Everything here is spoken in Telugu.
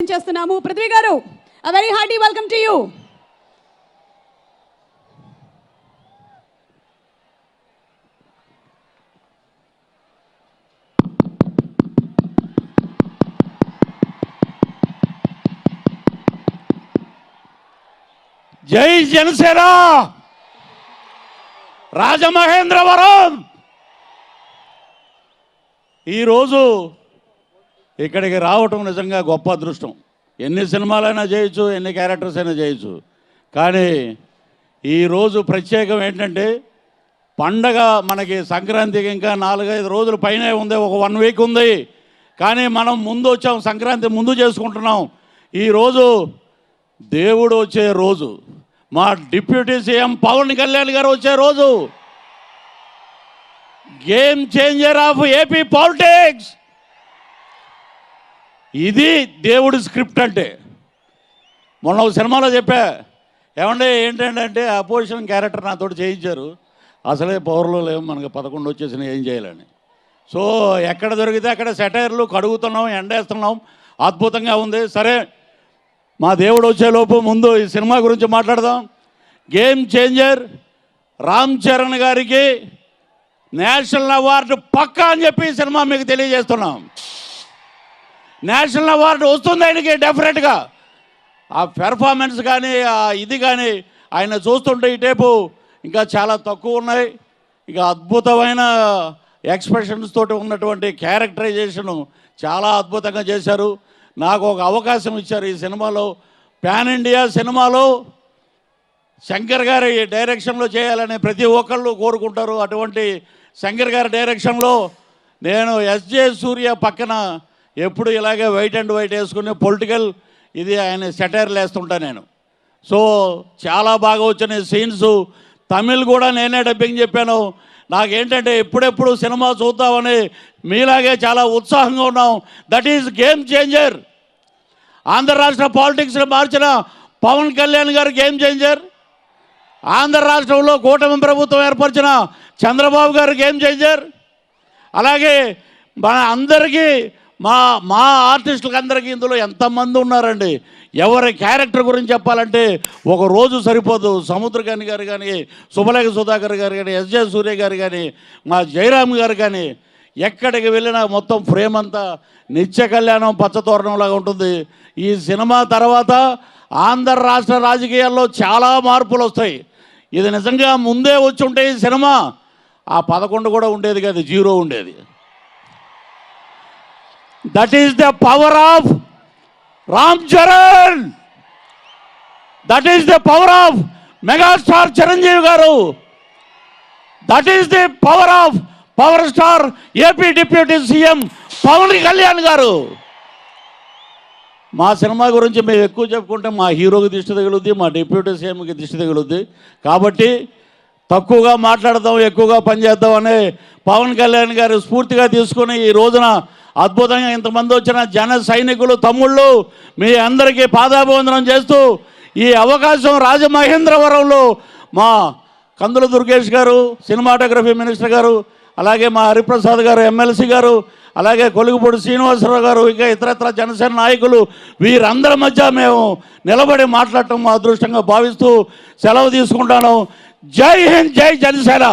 చేస్తున్నాము. Prithvi garu very hearty welcome to you Jai Janasena! Rajamahendravaram! ఈరోజు ఇక్కడికి రావటం నిజంగా గొప్ప అదృష్టం. ఎన్ని సినిమాలైనా చేయొచ్చు ఎన్ని క్యారెక్టర్స్ అయినా చేయొచ్చు. కానీ ఈరోజు ప్రత్యేకం ఏంటంటే పండగ మనకి సంక్రాంతికి ఇంకా నాలుగైదు రోజుల పైనే ఉంది ఒక వన్ వీక్ ఉంది. కానీ మనం ముందు వచ్చాం సంక్రాంతి ముందు చేసుకుంటున్నాం. ఈరోజు దేవుడు వచ్చే రోజు. మా డిప్యూటీ సీఎం పవన్ కళ్యాణ్ గారు వచ్చే రోజు. Game changer of AP politics ఇది దేవుడు స్క్రిప్ట్ అంటే. మొన్న ఒక సినిమాలో చెప్పా ఏమంటే ఏంటంటే అపోజిషన్ క్యారెక్టర్ నాతోటి చేయించారు. అసలే పవర్లో లేవు మనకి పదకొండు వచ్చేసిన ఏం చేయాలని. సో ఎక్కడ దొరికితే అక్కడ సెటైర్లు కడుగుతున్నాం ఎండేస్తున్నాం అద్భుతంగా ఉంది. సరే మా దేవుడు వచ్చేలోపు ముందు ఈ సినిమా గురించి మాట్లాడదాం. గేమ్ చేంజర్ రామ్ చరణ్ గారికి నేషనల్ అవార్డు పక్కా అని చెప్పి ఈ సినిమా మీకు తెలియజేస్తున్నాం. నేషనల్ అవార్డు వస్తుంది ఆయనకి డెఫినెట్గా. ఆ పెర్ఫార్మెన్స్ కానీ ఆ ఇది కానీ ఆయన చూస్తుంటే ఈ టేపు ఇంకా చాలా తక్కువ ఉన్నాయి. ఇక అద్భుతమైన ఎక్స్ప్రెషన్స్ తోటి ఉన్నటువంటి క్యారెక్టరైజేషను చాలా అద్భుతంగా చేశారు. నాకు ఒక అవకాశం ఇచ్చారు ఈ సినిమాలో. ప్యాన్ ఇండియా సినిమాలో శంకర్ గారి డైరెక్షన్లో చేయాలని ప్రతి ఒక్కళ్ళు కోరుకుంటారు. అటువంటి శంకర్ గారి డైరెక్షన్లో నేను ఎస్జే సూర్య పక్కన ఎప్పుడు ఇలాగే వైట్ అండ్ వైట్ వేసుకుని పొలిటికల్ ఇది ఆయన సెటైర్లు వేస్తుంటా నేను. సో చాలా బాగా వచ్చిన సీన్స్. తమిళ్ కూడా నేనే డబ్బింగ్ చెప్పాను. నాకేంటంటే ఎప్పుడెప్పుడు సినిమా చూద్దామని మీలాగే చాలా ఉత్సాహంగా ఉన్నాం. That is game changer Andhra రాష్ట్ర పాలిటిక్స్ని మార్చిన పవన్ కళ్యాణ్ గారు గేమ్ చేంజర్ ఆంధ్ర రాష్ట్రంలో కూటమి ప్రభుత్వం ఏర్పరిచిన చంద్రబాబు గారు గేమ్ చేంజర్ అలాగే మన అందరికీ మా మా ఆర్టిస్టులకు అందరికీ ఇందులో ఎంతమంది ఉన్నారండి? ఎవరి క్యారెక్టర్ గురించి చెప్పాలంటే ఒక రోజు సరిపోదు. సముద్రకాని గారు కానీ సుబలేఖ సుధాకర్ గారు కానీ ఎస్జే సూర్య గారు కానీ మా జయరామ్ గారు కానీ ఎక్కడికి వెళ్ళినా మొత్తం ఫ్రేమ్ అంతా నిత్య కళ్యాణం పచ్చతోరణంలాగా ఉంటుంది. ఈ సినిమా తర్వాత ఆంధ్ర రాష్ట్ర రాజకీయాల్లో చాలా మార్పులు వస్తాయి. ఇది నిజంగా ముందే వచ్చి ఉంటే ఈ సినిమా ఆ పదకొండు కూడా ఉండేది కాదు జీరో ఉండేది. That is the power of Ram Charan that is the power of megastar Chiranjeevi garu that is the power of power star AP deputy CM Pawan Kalyan garu మా సినిమా గురించి మేము ఎక్కువ చెప్పుకుంటే మా హీరోకి దిష్టి తగులుద్ది మా డిప్యూటీ సీఎంకి దిష్టి తగులుద్ది. కాబట్టి తక్కువగా మాట్లాడదాం ఎక్కువగా పనిచేద్దాం అనే పవన్ కళ్యాణ్ గారు స్ఫూర్తిగా తీసుకుని ఈ రోజున అద్భుతంగా ఇంతమంది వచ్చిన జన సైనికులు తమ్ముళ్ళు మీ అందరికీ పాదాభివందనం చేస్తూ ఈ అవకాశం రాజమహేంద్రవరంలో మా కందుల దుర్గేష్ గారు సినిమాటోగ్రఫీ మినిస్టర్ గారు అలాగే మా హరిప్రసాద్ గారు ఎమ్మెల్సీ గారు అలాగే కొలుగుపూడి శ్రీనివాసరావు గారు ఇంకా ఇతరత్ర జనసేన నాయకులు వీరందరి మధ్య మేము నిలబడి మాట్లాడటం మా అదృష్టంగా భావిస్తూ సెలవు తీసుకుంటాను. జై హింద్ జై జనసేన!